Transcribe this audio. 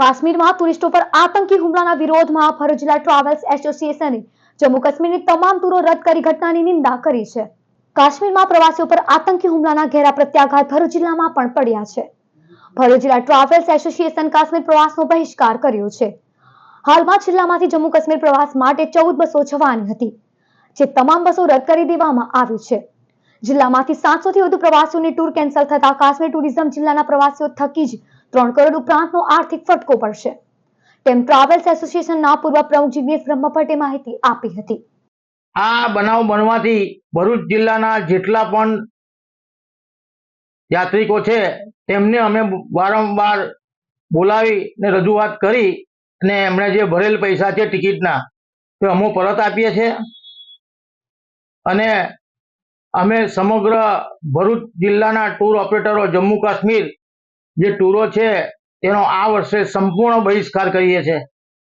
કાશ્મીરમાં ટુરિસ્ટો પર આતંકી હુમલાના વિરોધમાં ભરૂચ જિલ્લા ટ્રાવેલ્સ એસોસિએશને જમ્મુ કાશ્મીરની તમામ ટૂરો રદ કરી ઘટનાની નિંદા કરી છે. કાશ્મીરમાં પ્રવાસીઓ પર આતંકી હુમલાના ઘેરા પ્રત્યાઘાત ભરૂચ જિલ્લામાં પણ પડ્યા છે. ભરૂચ જિલ્લા ટ્રાવેલ્સ એસોસિએશન કાશ્મીર પ્રવાસનો બહિષ્કાર કર્યો છે. હાલમાં જિલ્લામાંથી જમ્મુ કાશ્મીર પ્રવાસ માટે ચૌદ બસો જવાની હતી, જે તમામ બસો રદ કરી દેવામાં આવી છે. જિલ્લામાંથી સાતસોથી વધુ પ્રવાસીઓની ટૂર કેન્સલ થતા કાશ્મીર ટુરિઝમ જિલ્લાના પ્રવાસીઓ થકી જ ત્રણ કરોડ ઉપરાંતનો આર્થિક ફટકો પડશે. તેમ ટ્રાવેલ્સ એસોસિએશનના પૂર્વ પ્રમુખ જીગ્નેશ બ્રહ્મભટ્ટે માહિતી આપી હતી. આ બનાવ બનવાથી ભરૂચ જિલ્લાના જેટલા પણ યાત્રિકો છે, તેમને અમે વારંવાર બોલાવીને રજૂઆત કરી અને એમણે જે ભરેલ પૈસા છે ટિકિટના, તે અમો પરત આપીએ છીએ. અને અમે સમગ્ર ભરૂચ જિલ્લાના ટૂર ઓપરેટરો જમ્મુ કાશ્મીર જે ટૂરો છે, તેનો આ વર્ષે સંપૂર્ણ બહિષ્કાર કરીએ છીએ.